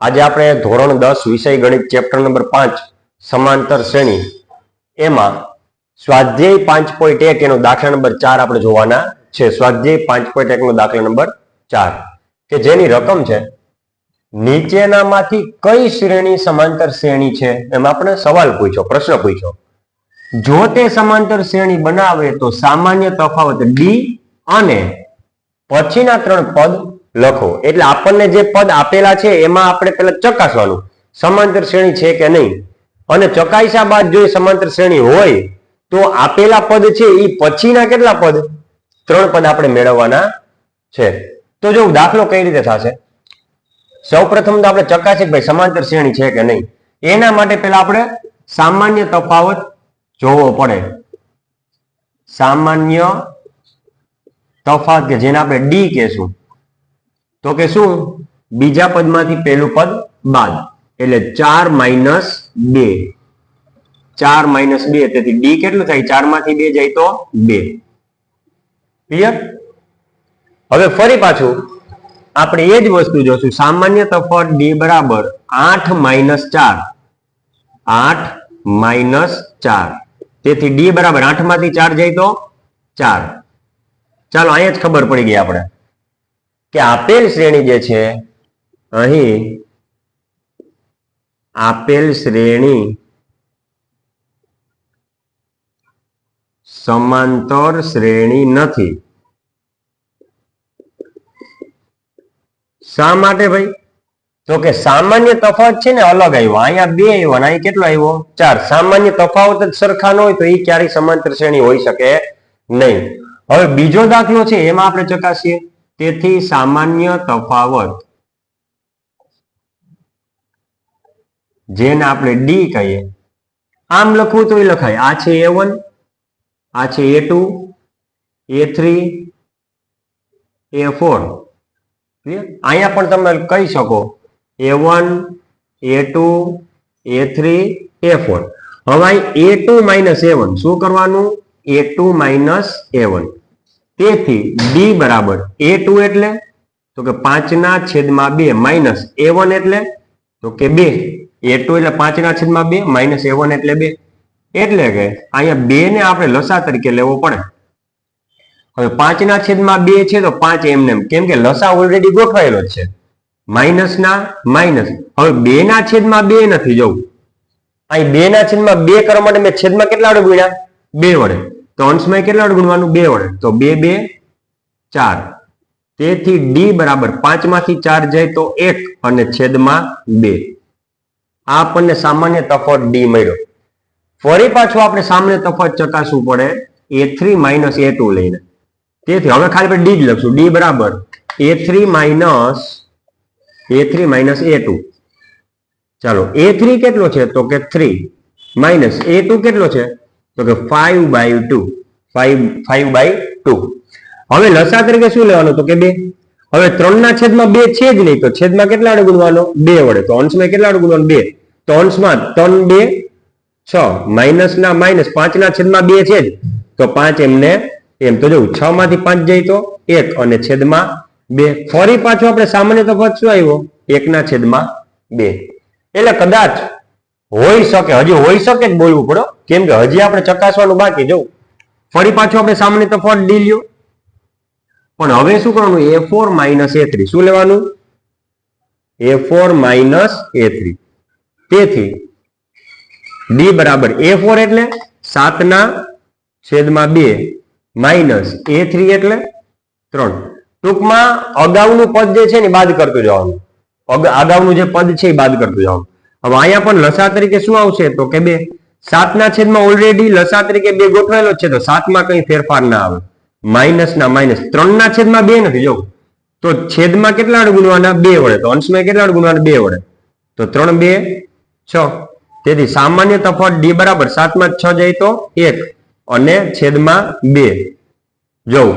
આજે આપણે ધોરણ દસ વિષય ગણિત ચેપ્ટર નંબર પાંચ, સમાંતર શ્રેણી. એમાં સ્વાધ્યાય પાંચ પોઈન્ટ એક એનો દાખલા નંબર ચાર આપણે જોવાના છે. સ્વાધ્યાય પાંચ પોઈન્ટ એક નો દાખલા નંબર ચાર. કે જેની રકમ છે, નીચેનામાંથી કઈ શ્રેણી સમાંતર શ્રેણી છે? એમાં આપણે સવાલ પૂછ્યો પ્રશ્ન પૂછ્યો જો તે સમાંતર શ્રેણી બનાવે તો સામાન્ય તફાવત ડી અને પછીના ત્રણ પદ લખો. એટલે આપણને જે પદ આપેલા છે, એમાં આપણે પેલા ચકાસવાનું. સમાંતર શ્રેણી છે કે નહીં? અને ચકાસ્યા બાદ જો સમાંતર શ્રેણી હોય, તો આપેલા પદ છે એ પછીના કેટલા પદ? ત્રણ પદ આપણે મેળવવાના છે. તો જો દાખલો કઈ રીતે થશે? સૌ પ્રથમ તો આપણે ચકાસીએ ભાઈ સમાંતર શ્રેણી છે કે નહીં. એના માટે પેલા આપણે સામાન્ય તફાવત જોવો પડે. સામાન્ય તફાવત કે જેને આપણે ડી કહેશું. તો કે શું? બીજા પદમાંથી પહેલું પદ બાદ. એટલે ચાર માઇનસ બે. ચાર માઇનસ બે, તેથી ડી કેટલું થાય? ચારમાંથી બે જાય તો બે. ક્લિયર હવે ફરી પાછું. આપણે એ જ વસ્તુ જોશું. સામાન્ય તફાવત ડી બરાબર આઠ માઇનસ ચાર. આઠ માઇનસ ચાર. તેથી ડી બરાબર આઠમાંથી ચાર જાય તો ચાર. ચાલો, અહીંયા જ ખબર પડી ગઈ આપણે. કે આપેલ શ્રેણી જે છે, અહીં આપેલ શ્રેણી સમાંતર શ્રેણી નથી. શા માટે ભાઈ? તો કે સામાન્ય તફાવત છે ને અલગ આવ્યો. અહીંયા બે આવ્યો અને અહીં કેટલો આવ્યો? ચાર. સામાન્ય તફાવત જ સરખા ન હોય તો એ ક્યારેય સમાંતર શ્રેણી હોઈ શકે નહીં. હવે બીજો દાખલો છે, એમાં આપણે ચકાસીએ. તેથી સામાન્ય તફાવત. જેને આપણે ડી કહીએ. આમ લખવું તો લખાય. આ છે એ વન આ છે A two A three A four અહીંયા પણ તમે કહી શકો. A one A two A three A four હવે A two minus A one શું કરવાનું? A two minus A one તેથી ડી બરાબર એ એટલે, તો કે પાંચના છેદમાં બે માઇનસ એ વન એટલે, તો કે બે. એ એટલે પાંચના છેદમાં બે, માઇનસ એ વન એટલે બે. એટલે કે અહીંયા બે ને આપણે લસા તરીકે લેવો પડે. હવે પાંચના છેદમાં બે છે તો પાંચ એમને એમ. કેમ કે લસા ઓલરેડી ગોઠવાયેલો છે. માઇનસ ના, માઇનસ. હવે બે ના છેદમાં બે નથી જવું. અહીં બે ના છેદમાં બે કરવા માટે મેં છેદમાં કેટલા વડે ગુણ્યા? બે વડે. તો અંશમાં કેટલા વડે ગુણવાનું? બે વડે. તો બે બે, ચાર. તેથી ડી બરાબર પાંચમાંથી ચાર જાય તો એક અને છેદમાં બે. આ આપણને સામાન્ય તફાવત ડી મળ્યો. ફરી પાછું આપણે સામાન્ય તફાવત ચકાસવું પડે. A three minus A two લઈને. તેથી હવે ખાલી આપણે ડી જ લખશું. ડી બરાબર A three minus A three minus A two ચાલો એ થ્રી કેટલો છે? તો કે થ્રી માઇનસ એ ટુ કેટલો છે? તો કે five by two five five by two હવે લસા તરીકે શું લેવાનું? તો કે બે. હવે ત્રણ ના છેદમાં બે છે જ નહીં, તો છેદમાં કેટલા વડે ગુણવાનો? બે વડે. તો અંશમાં કેટલા વડે ગુણવાનું? બે. તો અંશમાં ત્રણ બે, છ. માઇનસ ના માઇનસ પાંચ ના છેદમાં બે છે જ. તો પાંચ એમને એમ. તો જોવું છ માંથી પાંચ જાય તો એક અને છેદમાં બે. ફરી પાછો આપણે સામાન્ય તફાવત શું આવ્યો? એક ના છેદમાં બે. એટલે કદાચ હોઈ શકે, હજી હોઈ શકે જ બોલવું પડો કેમ કે હજી આપણે ચકાસવાનું બાકી, જવું. ફરી પાછું આપણે સામાન્ય તફાવત ડી લ્યો. પણ હવે શું કરવાનું? A four minus A three શું લેવાનું? A four minus A three તેથી ડી બરાબર એ ફોર એટલે સાતના છેદમાં બે માઇનસ એ થ્રી એટલે ત્રણ. ટૂંકમાં અગાઉનું પદ જે છે ને બાદ કરતું જવાનું. અગાઉનું જે પદ છે એ બાદ કરતું જવાનું. હવે અહીંયા પણ લસા તરીકે શું આવશે? તો કે બે. સાતના છેદમાં ઓલરેડી લસા તરીકે બે ગોઠવાયેલો છે, તો સાતમાં કઈ ફેરફાર ના આવે. માઇનસ ના માઇનસ. ત્રણના છેદમાં બે નથી જવું તો છેદમાં કેટલા વડે ગુણવાના? બે વડે. તો અંશમાં કેટલા વડે ગુણવાના? બે વડે. તો ત્રણ, બે, છ. તેથી સામાન્ય તફાવત ડી બરાબર સાતમાં છ જાય તો એક અને છેદમાં બે. જોઉં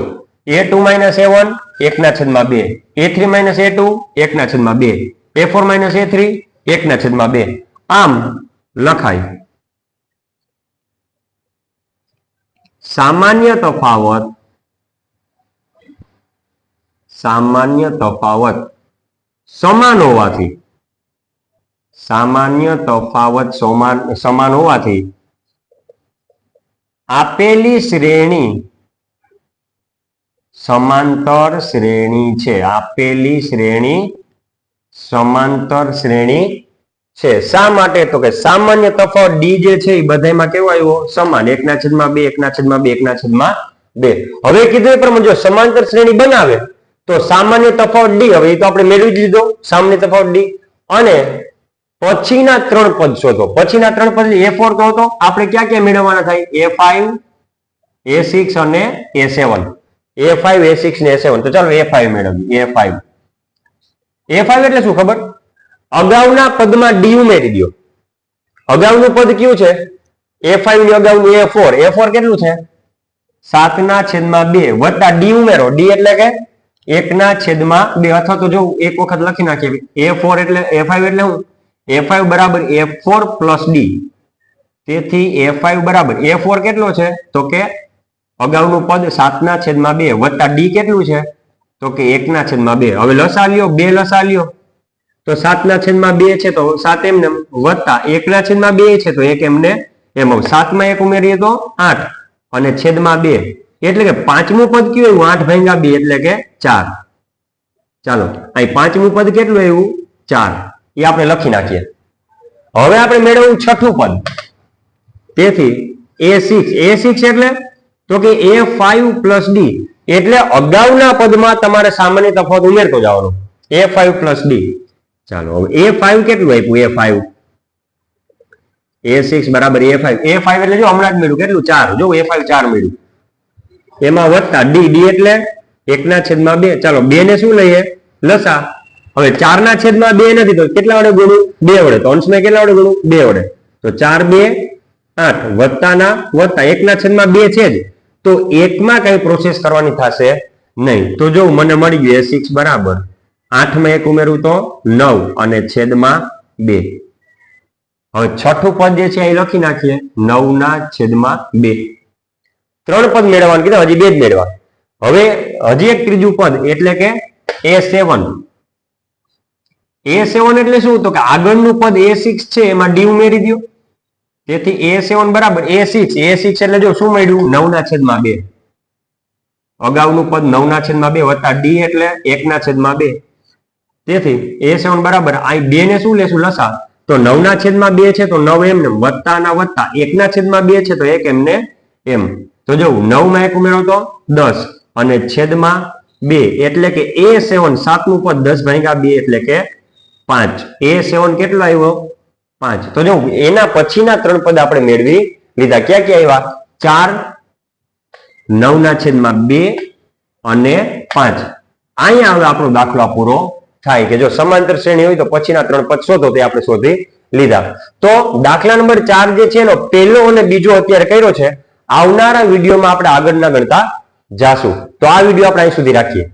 a two minus a one, એકના છેદમાં બે. A three minus a two, એકના છેદમાં બે. A four minus a three એકના છેદમાં બે. આમ લખાય, સામાન્ય તફાવત સામાન્ય તફાવત સમાન હોવાથી, સામાન્ય તફાવત સમાન સમાન હોવાથી, આપેલી શ્રેણી સમાંતર શ્રેણી છે. આપેલી શ્રેણી સમાંતર શ્રેણી છે. શા માટે? તો કે સામાન્ય તફાવત ડી જે છે એ બધામાં કેવો આવ્યો? સમાન. એકના છેદમાં બે, એકના છેદમાં બે, એકના છેદમાં બે. હવે કીધું એ પ્રમાણે જો સમાંતર શ્રેણી બનાવે, તો સામાન્ય તફાવત ડી હવે એ તો આપણે મેળવી જ લીધો સામાન્ય તફાવત ડી અને પછીના ત્રણ પદ શોધો. પછીના ત્રણ પદ એ ફોર તો હતો આપણે ક્યાં ક્યાં મેળવવાના થાય? એ ફાઈવ એ સિક્સ અને એ સેવન એ ફાઈવ એ સિક્સ ને એ સેવન તો ચાલો એ ફાઈવ મેળવીએ. એ ફાઈવ એ ફાઈવ એટલે શું ખબર? અગાઉના પદમાં ડી ઉમેરી દો અગાઉનું પદ કયું છે? એ ફાઈવની અગાઉનું એ ફોર એ ફોર કેટલું છે? સાતના છેદમાં બે વત્તા ડી ઉમેરો. ડી એટલે કે એકના છેદમાં બે. અથવા તો જો એક વખત લખી નાખીએ. એ ફોર એટલે એ ફાઈવ એટલે હું એ ફાઈવ બરાબર એ ફોર પ્લસ ડી તેથી એ ફાઈવ બરાબર. એ ફોર કેટલો છે? તો કે અગાઉનું પદ સાતના છેદમાં બે વત્તા ડી કેટલું છે? તો કે એકના છેદમાં બે. હવે લસા લ્યો બે લસા લ્યો તો સાતના છેદમાં બે છે તો સાત એમને વત્તા. એકના છેદમાં બે છે તો એક એમને એમ સાતમાં એક ઉમેરીએ તો આઠ અને છેદમાં બે. એટલે કે પાંચમું પદ કયું એવું આઠ ભાંગા બે એટલે કે ચાર. ચાલો અહીં પાંચમું પદ કેટલું એવું ચાર. એ આપણે લખી નાખીએ. હવે આપણે મેળવવું છઠ્ઠું પદ. તેથી એ સિક્સ એ સિક્સ એટલે? તો કે એ ફાઈવ પ્લસ ડી એટલે અગાઉના પદમાં તમારે સામાન્ય તફાવત ઉમેરતો જવાનો. એ ફાઈવ પ્લસ ડી ચાલો, હવે એ ફાઈવ કેટલું આપ્યું? એ ફાઈવ એ સિક્સ બરાબર એ ફાઈવ એ ફાઈવ એટલે જો હમણાં જ મળ્યું, કેટલું? ચાર. જો એ ફાઈવ ચાર મળ્યું. એમાં વત્તા ડી ડી એટલે એકના છેદમાં બે. ચાલો, બે ને શું લઈએ? લસા. હવે ચાર ના છેદમાં બે નથી, તો કેટલા વડે ગુણું? બે વડે. તો અંશમાં કેટલા વડે ગુણું? બે વડે. તો ચાર, બે, આઠ. વત્તાના, વત્તા એકના છેદમાં બે છે જ. તો એકમાં કઈ પ્રોસેસ કરવાની થશે નહીં. તો જો મને મળી ગયું સિક્સ બરાબર. આઠમાં એક ઉમેરું તો નવ અને છેદમાં બે. હવે છઠ્ઠું પદ જે છે એ લખી નાખીએ. નવ ના છેદમાં બે. ત્રણ પદ મેળવવાનું કીધું, હજી બે જ મેળવા હવે હજી એક ત્રીજું પદ, એટલે કે એ સેવન. એ સેવન એટલે શું? તો કે આગળનું પદ એ સિક્સ છે, એમાં ડી ઉમેરી દો તેથી એ સેવન બરાબર એ સિક્સ એ સિક્સ એટલે જો શું મળ્યું? નવના છેદમાં બે. અગાઉનું પદ નવના છેદમાં બે વત્તા ડી એટલે એકના છેદમાં બે. તેથી એ સેવન બરાબર, અહીં બે ને શું લેશું? લસા તો નવના છેદમાં બે છે તો નવ એમને વત્તા ના વત્તા એકના છેદમાં બે છે તો એક એમને એમ. તો જો નવમાં એક ઉમેરો તો દસ અને છેદમાં બે એટલે કે એ સેવન સાતનું પદ દસ ભાગ્યા બે એટલે કે પાંચ. એ સેવન કેટલો આવ્યો? પાંચ. તો જો એના પછીના ત્રણ પદ આપણે મેળવી લીધા. ક્યાં ક્યાં આવ્યા? ચાર નવ ના છેદમાં બે અને પાંચ. અહીંયા હવે આપણો દાખલો પૂરો થાય કે જો સમાંતર શ્રેણી હોય તો પછીના ત્રણ પદ શોધો તે આપણે શોધી લીધા. તો દાખલા નંબર ચાર જે છે એનો પહેલો અને બીજો અત્યારે કર્યો છે. આવનારા વિડીયોમાં આપણે આગળના ગણતા જાશું. તો આ વીડિયો આપણે અહીં સુધી રાખીએ.